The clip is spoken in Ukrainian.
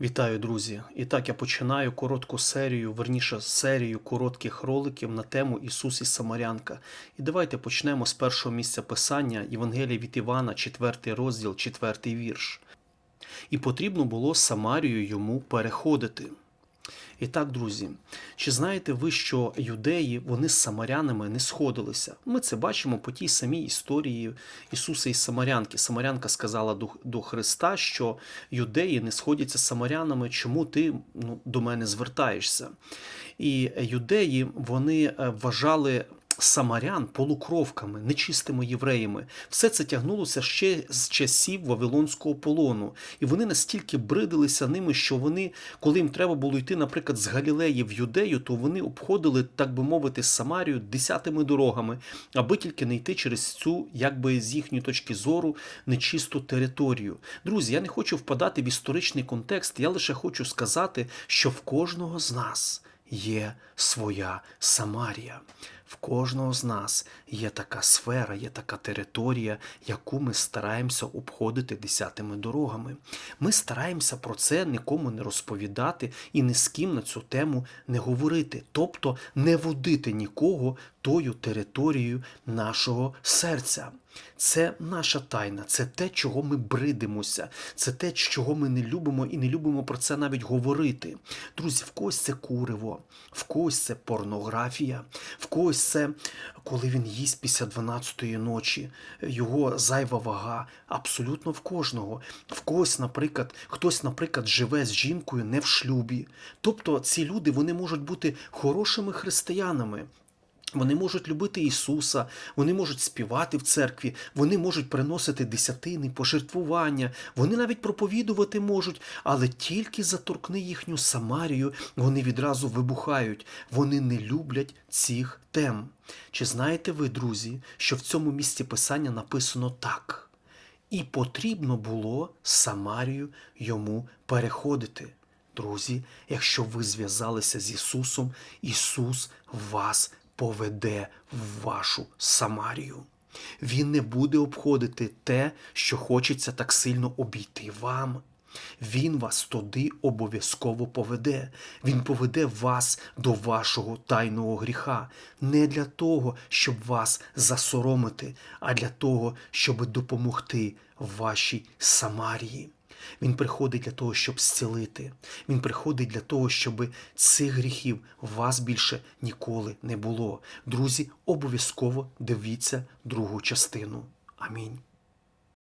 Вітаю, друзі! І так я починаю коротку серію, верніше серію коротких роликів на тему Ісус і Самарянка. І давайте почнемо з першого місця писання Євангелія від Івана, 4 розділ, 4 вірш. І потрібно було Самарію йому переходити. І так, друзі, чи знаєте ви, що юдеї вони з самарянами не сходилися? Ми це бачимо по тій самій історії Ісуса і Самарянки. Самарянка сказала до, Христа, що юдеї не сходяться з самарянами, чому ти ну, до мене звертаєшся? І юдеї вони е, вважали. Самарян полукровками, нечистими євреями, все це тягнулося ще з часів Вавилонського полону, і вони настільки бридилися ними, що вони, коли їм треба було йти, наприклад, з Галілеї в Юдею, то вони обходили, так би мовити, Самарію десятими дорогами, аби тільки не йти через цю, якби з їхньої точки зору, нечисту територію. Друзі, я не хочу впадати в історичний контекст, я лише хочу сказати, що в кожного з нас є своя Самарія. В кожного з нас є така сфера, є така територія, яку ми стараємося обходити десятими дорогами. Ми стараємося про це нікому не розповідати і ні з ким на цю тему не говорити, тобто не водити нікого тою територією нашого серця. Це наша тайна, це те, чого ми бридимося, це те, чого ми не любимо і не любимо про це навіть говорити. Друзі, в когось це куриво, в когось це порнографія, в когось це коли він їсть після 12-ї ночі, його зайва вага абсолютно в кожного. В когось, наприклад, хтось, наприклад, живе з жінкою не в шлюбі. Тобто ці люди вони можуть бути хорошими християнами. Вони можуть любити Ісуса, вони можуть співати в церкві, вони можуть приносити десятини, пожертвування, вони навіть проповідувати можуть, але тільки заторкни їхню Самарію, вони відразу вибухають. Вони не люблять цих тем. Чи знаєте ви, друзі, що в цьому місці писання написано так? І потрібно було Самарію йому переходити. Друзі, якщо ви зв'язалися з Ісусом, Ісус вас поведе в вашу Самарію. Він не буде обходити те, що хочеться так сильно обійти вам. Він вас туди обов'язково поведе. Він поведе вас до вашого тайного гріха. Не для того, щоб вас засоромити, а для того, щоб допомогти вашій Самарії. Він приходить для того, щоб зцілити. Він приходить для того, щоб цих гріхів у вас більше ніколи не було. Друзі, обов'язково дивіться другу частину. Амінь.